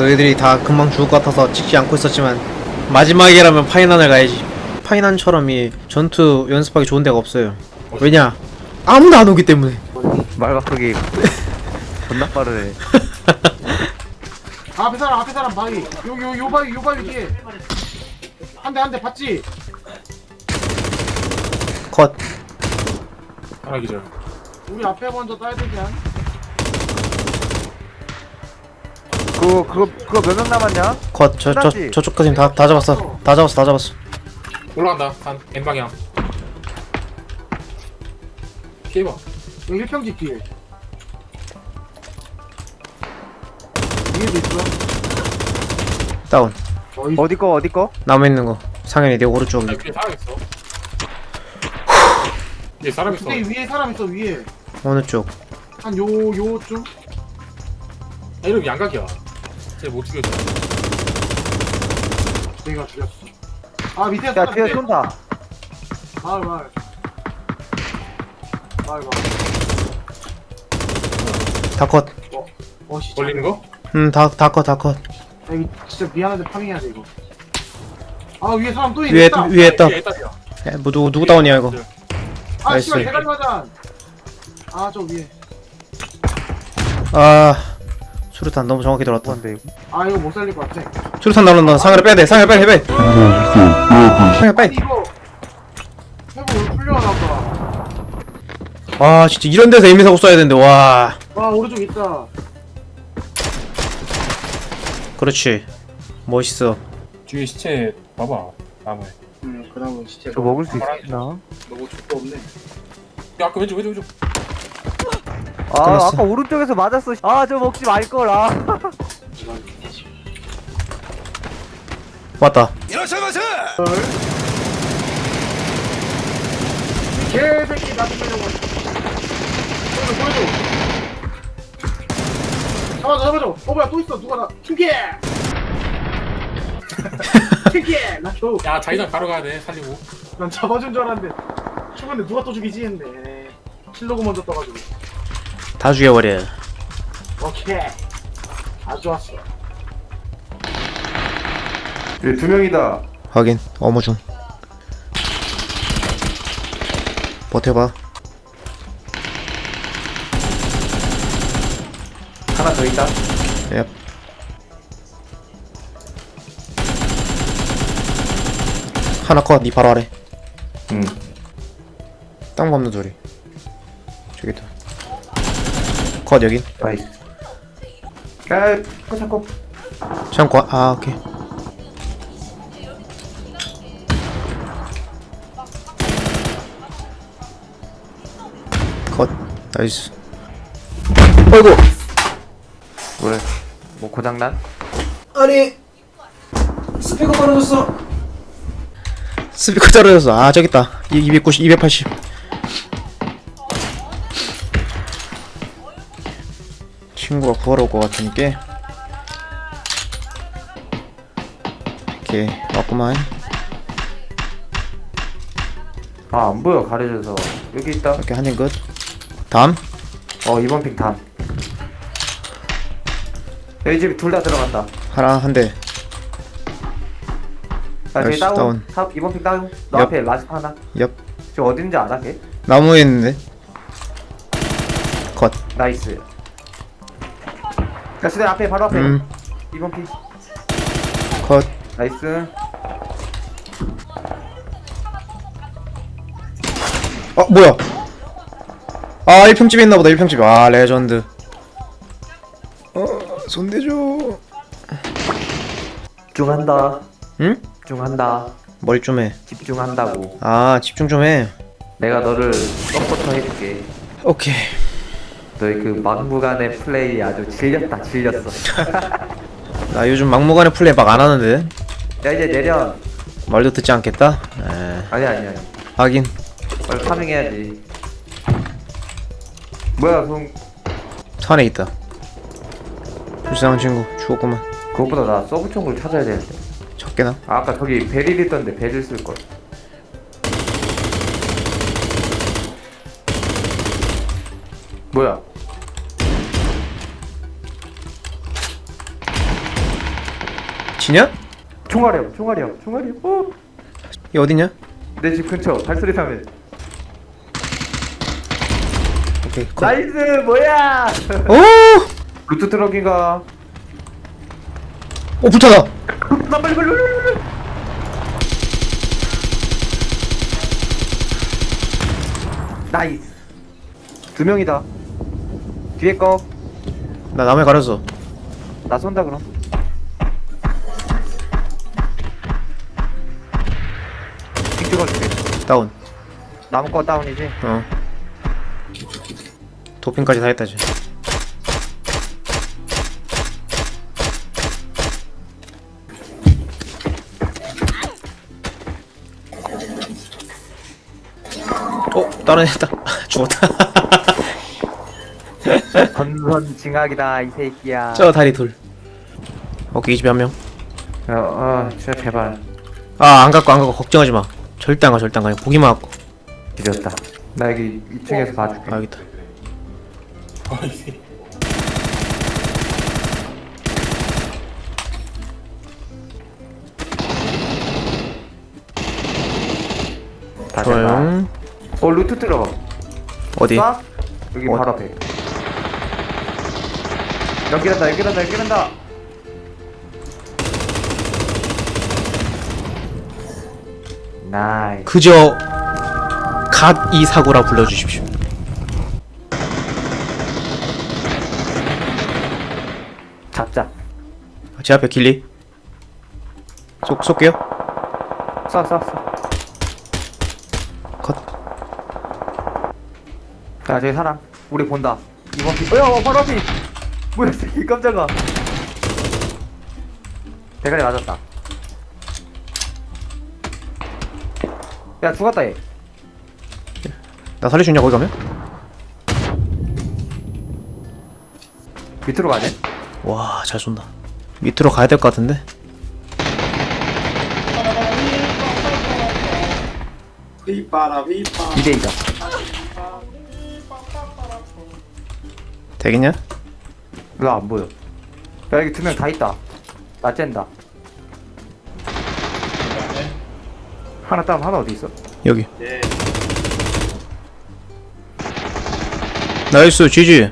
너희들이 다 금방 죽을 것 같아서 찍지 않고 있었지만 마지막이라면 파이난을 가야지. 파이난처럼 이 전투 연습하기 좋은 데가 없어요. 왜냐? 아무도 안 오기 때문에. 말 바꾸기 존나 빠르네. 아, 앞에 사람 앞에 사람 바위. 여기 요, 요 바위 요 바위 뒤에. 한 대 한 대 봤지? 컷. 하나 기절. 우리 앞에 먼저 따야 되지 않? 그거 그거 그거 몇 명 남았냐? 컷, 저, 저, 끝났지? 저쪽까지 다, 다 잡았어. 다 잡았어, 다 잡았어. 올라간다. 한 N 방향. 피해 봐. 여기 1평지 뒤에 위에도 있어 다운. 어이 어디 거 어디 거? 남아 있는 거. 상현이 내 오른쪽. 아, 위에 사람 있어. 위에 사람 있어. 근데 위에 사람 있어 위에 어느 쪽? 한 요 요쯤 아, 이러면 양각이야. 쟤못 죽였어. 내가 죽였어 아 밑에 야 뒤에. 쏜다 마을 마을 마을 마을 다 컷. 어씨 걸리는 거? 음, 다, 다 컷, 다 컷. 여기 진짜 미안한데 파밍해야 돼 이거 아 위에 사람 또 위에, 있다. 위에 있다. 위에 있다야. 야, 뭐, 누구, 누구 다운이야, 이거? 아 나이스. 씨발 대가리 맞아 아저 위에 아. 수류탄 너무 정확히 들어왔다. 뭔데 이거? 아 이거 못 살릴 것 같아 수류탄 날라온다. 상현을 빼야 돼. 상현을 빨리. 상현 아니 빨리. 이거 회복 왜 풀려나 봐. 와, 진짜 이런 데서 에미 사고 쏴야 되는데, 와. 와 오른쪽 있다. 그렇지. 멋있어. 뒤에 시체 봐봐. 나무에. 응 그다음은 진짜 저 먹을 수 있나? 너무 족도 없네. 야, 아까 왼쪽, 왼쪽, 왼쪽. 아 끝났어. 아까 오른쪽에서 맞았어 아 저 먹지 말걸 아 왔다. 개새끼 나 죽이려고. 보여줘 보여줘. 잡아줘 잡아줘. 어 뭐야 또 있어 누가 나 튕겨. 튕겨 나 줘. 야, 자기장 가러 가야 돼. 살리고. 난 잡아준 줄 알았는데 죽었는데 누가 또 죽이지 했네. 킬로그 먼저 떠가지고. 다 죽여버려. 오케이. 아주 좋았어. 여기 두 명이다 확인. 어머 중. 버텨봐. 하나 더 있다 예. 하나 컷, 니 바로 아래. 응 땅 밟는 소리. 컷 여긴. 나이스 야 잠깐 참고. 아 오케이. 컷. 나이스. 어이구. 왜? 뭐 고장난? 아니 스피커 떨어졌어. 스피커 떨어졌어. 아 저기 있다. 290, 280. 친구가 구하러 올 것 같으니까. 오케이 왔구만. 아 안 보여 가려져서 여기 있다 오케이 한인 끝. 다음. 어 이번 핑다 여기 집 둘 다 들어간다 하나 한 대. 아 저기 다운, 다운. 사, 이번 핑 다운 너 옆. 앞에 라스트 하나 옆저 어딘지 알아 걔? 나무에 있는데. 컷. 나이스 야 수대 앞에 바로 앞에 음. 이번 핑 컷. 나이스 어 뭐야? 아 1평집에 있나보다 1평집. 아 레전드. 어 손대줘. 집중한다 응? 집중한다 뭘좀 해. 집중한다고 아 집중 좀 해. 내가 너를 서포터 해줄게 오케이. 너의 그 막무가내 플레이 아주 질렸다 질렸어 나 요즘 막무가내 플레이 막 안 하는데 야 이제 내려 말도 듣지 않겠다. 에 아니 아니 아니 하긴. 빨리 파밍해야지 뭐야 그럼 산에 있다. 불쌍한 친구 죽었구만. 그것보다 나 서브총을 찾아야 되는데 적게나. 아, 아까 저기 베릴 있던데 베릴 쓸걸 뭐야 지냐? 총알이요 총알이요 총알이요 어? 이 어디냐? 내집 근처 발소리 타면 오케이 컷. 나이스 뭐야 오! 루트 트럭인가 오 불타다 나 빨리 빨리 빨리 빨리 빨리. 나이스 두 명이다 뒤에 거나 나 나무에 가렸어 쏜다 그럼 찍어줄게. 다운. 나무 거 다운이지? 어. 도핑까지 다 했다지 어? 다른 애다. 죽었다. 건선 징악이다 이 새끼야. 저 다리 둘. 오케이 이 집에 한 명. 어, 어 진짜 제발 아 안 갖고 안 갖고 걱정하지 마 절대 안가 절대 안 가. 보기만 하고 뒤졌다 나 여기 2층에서 봐줄게 있다 아다 됐다 좋아요 어 루트 들어 어디? 쏴? 여기 어디? 바로 앞에 연결한다 연결한다 연결한다 나이 그저 갓 이 사고라 불러주십시오. 잡자. 제 앞에 길리. 쏙 쏠게요? 쏴 쏴 쏴. 컷. 자 저기 사람. 우리 본다. 이번 피 어야 어, 바로 앞이 뭐야 이 새끼 깜짝아. 대가리 맞았다 야 죽었다 얘. 나 살릴 수 있냐 거기 가면? 밑으로 가네 와잘 쏜다. 밑으로 가야 될 것 같은데? 휘빠라 휘빠 2대2다. 되겠냐? 왜안 보여. 야 여기 두 명 다 있다. 나 쨘다 하나 다운 하나 어디 있어? 여기. 예 나이스 GG